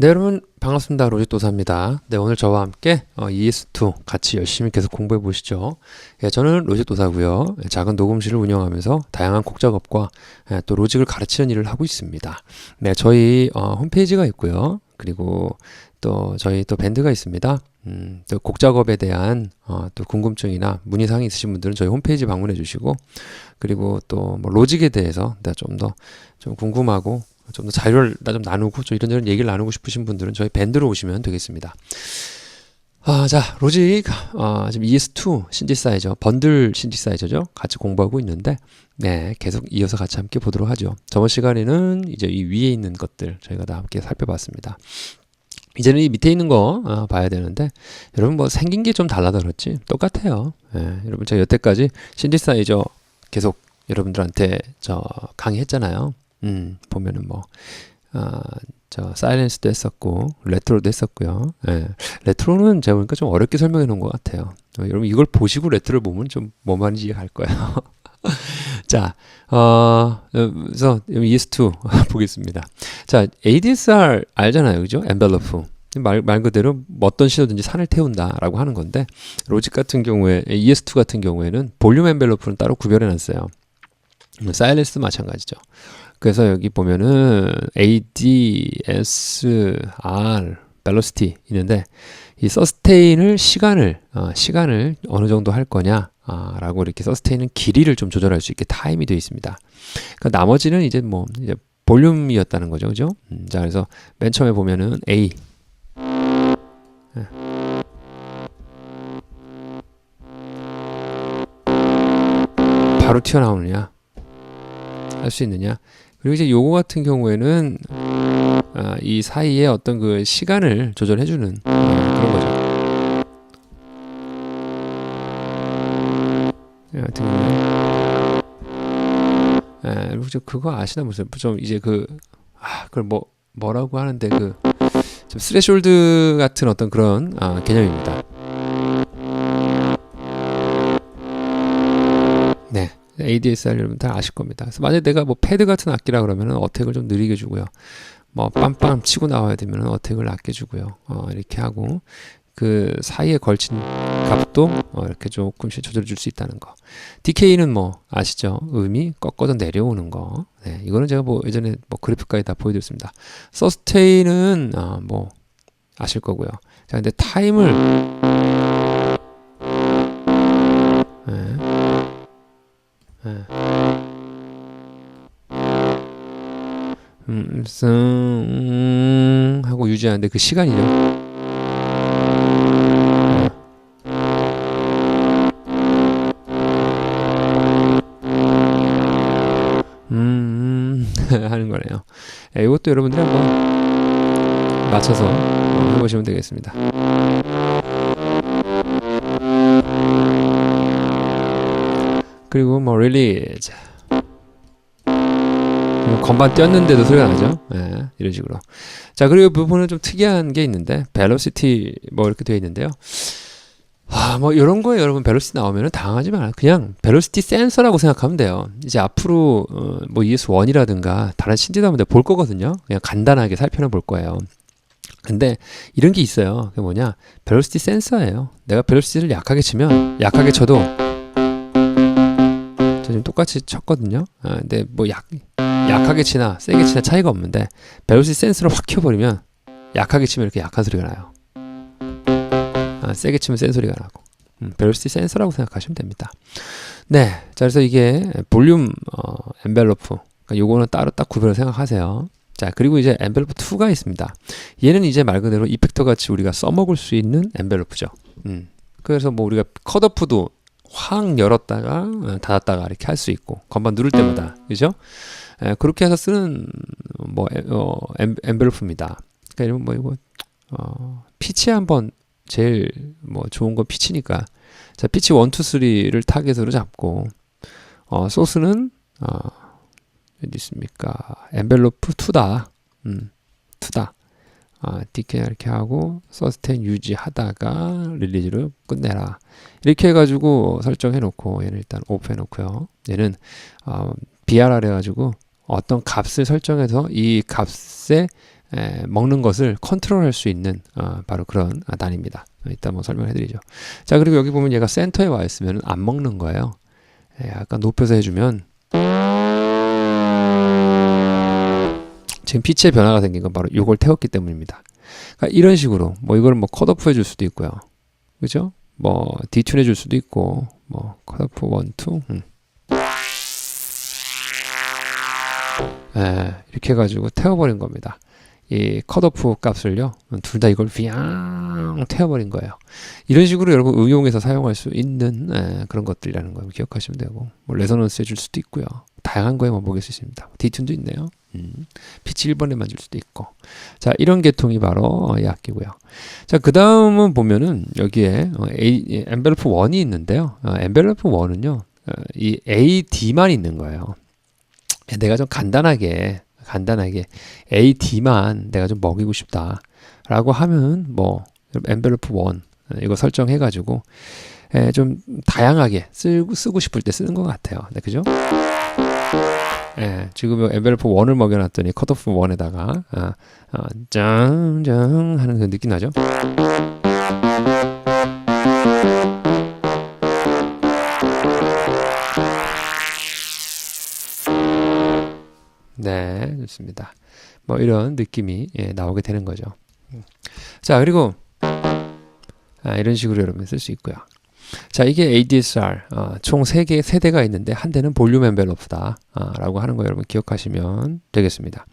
네, 여러분 반갑습니다. 로직도사입니다. 네, 오늘 저와 함께 어, ES2 같이 열심히 계속 공부해 보시죠. 예, 저는 로직도사고요. 예, 작은 녹음실을 운영하면서 다양한 곡 작업과 예, 또 로직을 가르치는 일을 하고 있습니다. 네, 저희 어, 홈페이지가 있고요. 그리고 또 저희 또 밴드가 있습니다. 음, 또 곡 작업에 대한 어, 또 궁금증이나 문의사항이 있으신 분들은 저희 홈페이지 방문해 주시고 그리고 또 뭐 로직에 대해서 좀더좀 궁금하고 좀 더 자료를 나좀 나누고 좀 이런저런 얘기를 나누고 싶으신 분들은 저희 밴드로 오시면 되겠습니다. 아, 자, 로직, 아, 지금 ES2 신디사이저, 번들 신디사이저죠. 같이 공부하고 있는데, 네, 계속 이어서 같이 함께 보도록 하죠. 저번 시간에는 이제 이 위에 있는 것들 저희가 다 함께 살펴봤습니다. 이제는 이 밑에 있는 거 아, 봐야 되는데 여러분 뭐 생긴 게 좀 달라서 그렇지 똑같아요. 예, 여러분 제가 여태까지 신디사이저 계속 여러분들한테 저 강의했잖아요. 음, 보면은 뭐, 아, 저, 사이렌스도 했었고, 레트로도 했었고요. 예. 레트로는 제가 보니까 좀 어렵게 설명해 놓은 것 같아요. 어, 여러분 이걸 보시고 레트로를 보면 좀뭔 말인지 이해할 거예요. 자, 어, 그래서 ES2 보겠습니다. 자, ADSR 알잖아요. 그죠? 엔벨로프. 말, 말 그대로 어떤 신호든지 산을 태운다라고 하는 건데, 로직 같은 경우에, ES2 같은 경우에는 볼륨 엔벨로프는 따로 구별해 놨어요. 사이렌스도 마찬가지죠. 그래서 여기 보면은 ADSR velocity 있는데 이 서스테인을 시간을 어, 시간을 어느 정도 할 거냐 아, 라고 이렇게 서스테인은 길이를 좀 조절할 수 있게 타임이 되어 있습니다. 그러니까 나머지는 이제 뭐 이제 볼륨이었다는 거죠, 그죠? 음, 자 그래서 맨 처음에 보면은 A 네. 바로 튀어나오느냐 할 수 있느냐 그리고 이제 요거 같은 경우에는 아, 이 사이에 어떤 그 시간을 조절해주는 어, 그런 거죠. 같은 경우에 예, 그리고 저 그거 아시나 보세요. 좀 이제 그 아, 그걸 뭐 뭐라고 하는데 그 좀 스레숄드 같은 어떤 그런 아, 개념입니다. ADSR 여러분 다 아실 겁니다. 그래서 만약에 내가 뭐 패드 같은 악기라 그러면 어택을 좀 느리게 주고요. 뭐 빰빰 치고 나와야 되면 어택을 낮게 주고요. 어, 이렇게 하고 그 사이에 걸친 값도 어, 이렇게 조금씩 조절해 줄 수 있다는 거. DK는 뭐 아시죠? 음이 꺾어서 내려오는 거. 네, 이거는 제가 뭐 예전에 뭐 그래픽까지 다 보여드렸습니다. 서스테인은 아, 뭐 아실 거고요. 자, 근데 타임을 네. 네. 음, 음, 하고 유지하는데 그 시간이죠. 음, 하는 거네요. 예, 이것도 여러분들이 한번 맞춰서 해보시면 되겠습니다. 그리고 뭐 릴리즈 건반 띄었는데도 소리가 나죠. 예, 이런 식으로. 자 그리고 이 부분은 좀 특이한 게 있는데 벨로시티 뭐 이렇게 되어 있는데요. 아, 뭐 이런 거에 여러분 벨로시티 나오면은 당하지 마요. 그냥 벨로시티 센서라고 생각하면 돼요. 이제 앞으로 어, 뭐 ES1이라든가 다른 신지도하면 볼 거거든요. 그냥 간단하게 살펴는 볼 거예요. 근데 이런 게 있어요. 그게 뭐냐? 벨로시티 센서예요. 내가 벨로시티를 약하게 치면 약하게 쳐도 저 지금 똑같이 쳤거든요. 아, 근데 뭐 약, 약하게 치나 세게 치나 차이가 없는데 벨로시티 센서를 확 켜버리면 약하게 치면 이렇게 약한 소리가 나요. 아, 세게 치면 센 소리가 나고. 음, 벨로시티 센서라고 생각하시면 됩니다. 네, 자 그래서 이게 볼륨 어, 엔벨로프. 그러니까 요거는 따로 딱 구별을 생각하세요. 자 그리고 이제 엔벨로프 2가 있습니다. 얘는 이제 말 그대로 이펙터 같이 우리가 써먹을 수 있는 엔벨로프죠. 음. 그래서 뭐 우리가 컷오프도 확 열었다가 어, 닫았다가 이렇게 할 수 있고 건반 누를 때마다 그죠? 에, 그렇게 해서 쓰는 뭐 어, 엠, 벨로프입니다 그러니까 뭐 이거 어, 피치 한번 제일 뭐 좋은 건 피치니까 자 피치 1, 2, 3를 타겟으로 잡고 어, 소스는 어, 어디 있습니까? 엔벨로프 2다. 음, 2다. 아, DK 이렇게 하고 서스테인 유지하다가 릴리즈를 끝내라 이렇게 해가지고 설정해 놓고 얘는 일단 오프 해 놓고요 얘는 어, BRR 해가지고 어떤 값을 설정해서 이 값에 에, 먹는 것을 컨트롤할 수 있는 어, 바로 그런 아, 단입니다. 이따 뭐 설명해 드리죠. 자 그리고 여기 보면 얘가 센터에 와 있으면 안 먹는 거예요. 에, 약간 높여서 해주면 지금 빛의 변화가 생긴 건 바로 이걸 태웠기 때문입니다. 그러니까 이런 식으로 뭐 이걸 뭐 컷오프 해줄 수도 있고요. 그죠? 뭐 디튠 해줄 수도 있고 뭐 컷오프 원, 투 음. 예, 이렇게 해가지고 태워버린 겁니다. 이 컷오프 값을요, 둘 다 이걸 비앙 태워버린 거예요. 이런 식으로 여러분 응용해서 사용할 수 있는 예, 그런 것들이라는 걸 기억하시면 되고, 뭐 레서넌스 해줄 수도 있고요. 다양한 거에 뭐 먹일 수 있습니다. 디튠도 있네요. 음, 피치 1번에만 줄 수도 있고. 자, 이런 계통이 바로 어, 이 악기고요. 자, 그 다음은 보면은 여기에 어, A, 엔벨로프 1이 있는데요. 어, 엔벨로프 1은요, 어, 이 AD만 있는 거예요. 내가 좀 간단하게 간단하게 AD만 내가 좀 먹이고 싶다 라고 하면 뭐 엔벨로프 1 이거 설정해 가지고 좀 다양하게 쓰고 싶을 때 쓰는 것 같아요. 네, 그죠? 예, 지금 엔벨로프 1을 먹여놨더니 컷오프 1에다가 아, 아, 짱짱 하는 그 느낌 나죠? 네, 좋습니다. 뭐 이런 느낌이 예, 나오게 되는 거죠. 자, 그리고 아, 이런 식으로 여러분 쓸 수 있고요. 자, 이게 ADSR 어, 총 3개 세대가 있는데 한 대는 볼륨 엔벨로프다 아, 라고 하는 거 여러분 기억하시면 되겠습니다.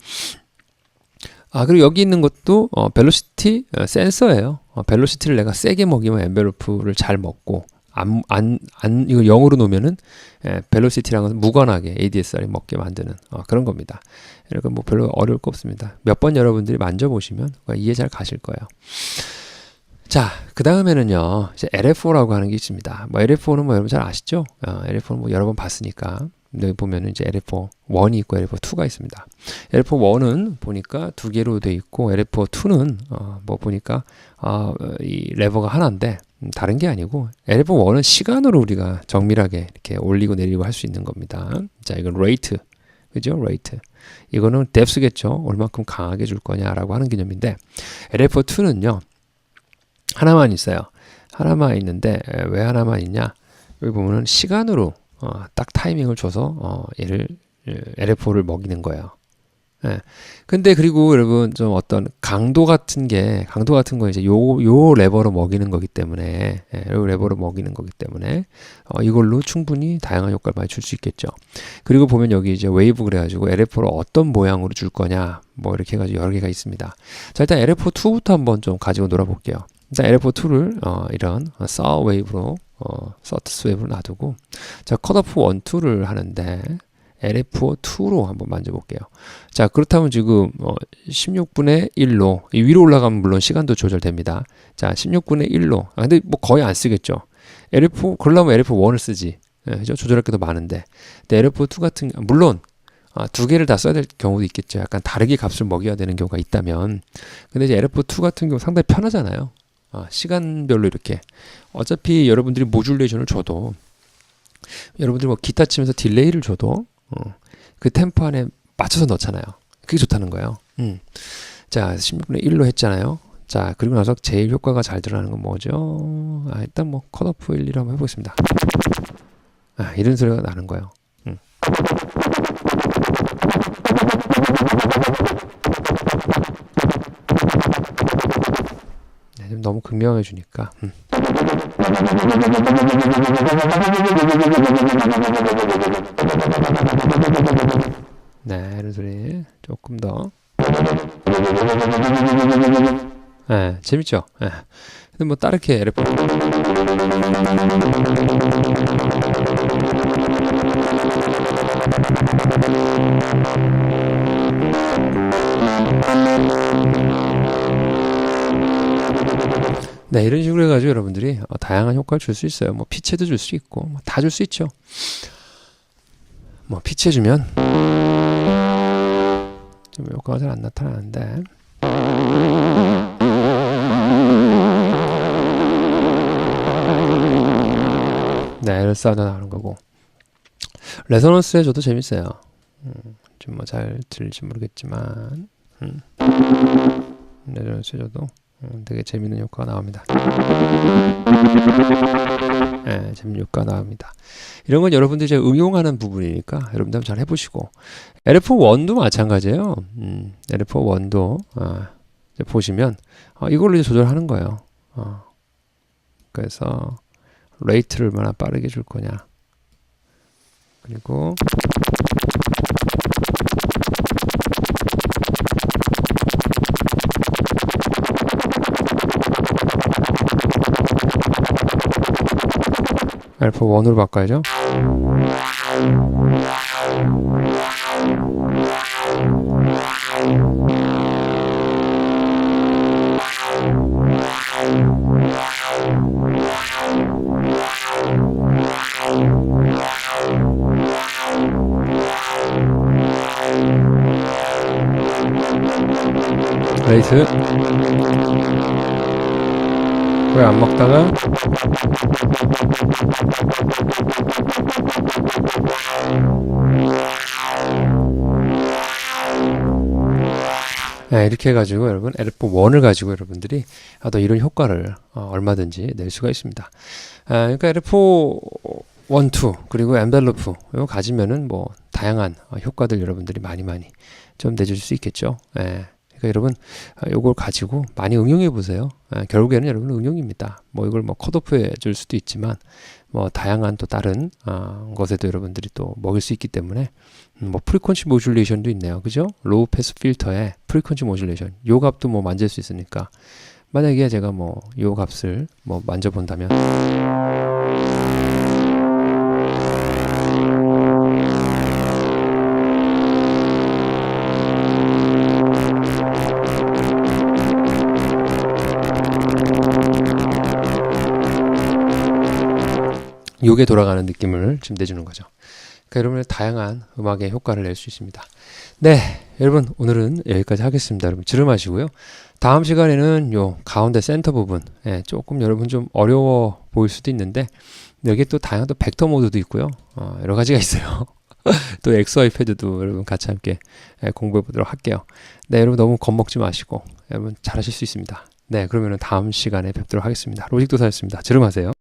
아, 그리고 여기 있는 것도 어, 벨로시티 어, 센서예요. 어, 벨로시티를 내가 세게 먹이면 엔벨로프를 잘 먹고 안, 안, 안, 이거 0으로 놓으면은, 예, 벨로시티랑은 무관하게 ADSR이 먹게 만드는, 어, 그런 겁니다. 이러니까 뭐 별로 어려울 거 없습니다. 몇 번 여러분들이 만져보시면 이해 잘 가실 거예요. 자, 그 다음에는요, 이제 LF4라고 하는 게 있습니다. 뭐 LF4는 뭐 여러분 잘 아시죠? 어, LF4는 뭐 여러 번 봤으니까. 여기 보면은 이제 LF4 1이 있고 LF4 2가 있습니다. LF4 1은 보니까 두 개로 돼 있고 LF4 2는 어, 뭐 보니까 어, 이 레버가 하나인데 음, 다른 게 아니고 LF4 1은 시간으로 우리가 정밀하게 이렇게 올리고 내리고 할 수 있는 겁니다. 자, 이건 레이트. 그죠? 레이트. 이거는 뎁스겠죠. 얼만큼 강하게 줄 거냐라고 하는 개념인데 LF4 2는요. 하나만 있어요. 하나만 있는데 왜 하나만 있냐? 여기 보면은 시간으로 어, 딱 타이밍을 줘서 어, 얘를 LF4를 먹이는 거예요. 예. 근데 그리고 여러분 좀 어떤 강도 같은 게 강도 같은 거 이제 요 요 레버로 먹이는 거기 때문에 예, 요 레버로 먹이는 거기 때문에 어, 이걸로 충분히 다양한 효과를 많이 줄 수 있겠죠. 그리고 보면 여기 이제 웨이브 그래가지고 LF4를 어떤 모양으로 줄 거냐 뭐 이렇게 해가지고 여러 개가 있습니다. 자 일단 LF4 2부터 한번 좀 가지고 놀아볼게요. 일단 LF2를 어, 이런 사 웨이브로 어, 서트스 웨이브로 놔두고 자 컷오프 1, 2를 하는데 LFO 2로 한번 만져볼게요. 자 그렇다면 지금 어, 16분의 1로 위로 올라가면 물론 시간도 조절됩니다. 자 16분의 1로 아, 근데 뭐 거의 안 쓰겠죠. LF 그러려면 LF1을 쓰지. 예, 그죠? 조절할 게 더 많은데. 근데 LF2 같은 물론 아, 두 개를 다 써야 될 경우도 있겠죠. 약간 다르게 값을 먹여야 되는 경우가 있다면. 근데 이제 LF2 같은 경우 상당히 편하잖아요. 아, 시간별로 이렇게 어차피 여러분들이 모듈레이션을 줘도 여러분들이 뭐 기타 치면서 딜레이를 줘도 어, 그 템포 안에 맞춰서 넣잖아요. 그게 좋다는 거예요. 음. 자, 16분의 1로 했잖아요. 자, 그리고 나서 제일 효과가 잘 드러나는 건 뭐죠? 아, 일단 뭐 컷오프 1, 2로 한번 해보겠습니다. 아, 이런 소리가 나는 거예요. 음. 너무 극명해 주니까. 음. 네, 이런 소리 조금 더. 네, 재밌죠? 네. 근데 뭐 다르게 LF 네, 이런 식으로 해가지고 여러분들이 어, 다양한 효과를 줄 수 있어요. 뭐 피체도 줄 수 있고 뭐 다줄 수 있죠. 뭐 피체 주면 좀 효과가 잘 안 나타나는데 네, 에러 사운드 나오는 거고 레서넌스 해줘도 재밌어요. 음, 좀뭐 잘 들릴지 모르겠지만 음. 레저넌스 해줘도 음, 되게 재밌는 효과가 나옵니다. 예, 재밌는 효과가 나옵니다. 이런 건 여러분들이 이제 응용하는 부분이니까 여러분들 잘 해보시고 LF1도 마찬가지예요. 음, LF1도 아, 보시면 어, 이걸로 이제 조절하는 거예요. 어, 그래서 레이트를 얼마나 빠르게 줄 거냐. 그리고 알파 1으로 바꿔야죠. 레이트 왜 안 먹다가 네, 이렇게 해가지고 여러분 LF1을 가지고 여러분들이 아, 또 이런 효과를 어, 얼마든지 낼 수가 있습니다. 아, 그러니까 LF1, 2 그리고 엔벨로프 이거 가지면은 뭐 다양한 어, 효과들 여러분들이 많이 많이 좀 내줄 수 있겠죠. 예. 그러니까 여러분 아, 요걸 가지고 많이 응용해 보세요. 아, 결국에는 여러분 응용입니다. 뭐 이걸 뭐 컷오프해 줄 수도 있지만 뭐 다양한 또 다른 아, 것에도 여러분들이 또 먹일 수 있기 때문에 음, 뭐 프리퀀시 모듈레이션도 있네요. 그죠? 로우 패스 필터에 프리퀀시 모듈레이션 요 값도 뭐 만질 수 있으니까 만약에 제가 뭐 요 값을 뭐 만져 본다면 요게 돌아가는 느낌을 지금 내주는 거죠. 그러니까 여러분의 다양한 음악의 효과를 낼 수 있습니다. 네, 여러분 오늘은 여기까지 하겠습니다. 여러분 들음하시고요. 다음 시간에는 요 가운데 센터 부분 예, 조금 여러분 좀 어려워 보일 수도 있는데 여기에 또 다양한 또 벡터 모드도 있고요. 어, 여러 가지가 있어요. 또 XY 패드도 여러분 같이 함께 예, 공부해 보도록 할게요. 네, 여러분 너무 겁먹지 마시고 여러분 잘하실 수 있습니다. 네, 그러면은 다음 시간에 뵙도록 하겠습니다. 로직도사였습니다. 들음하세요.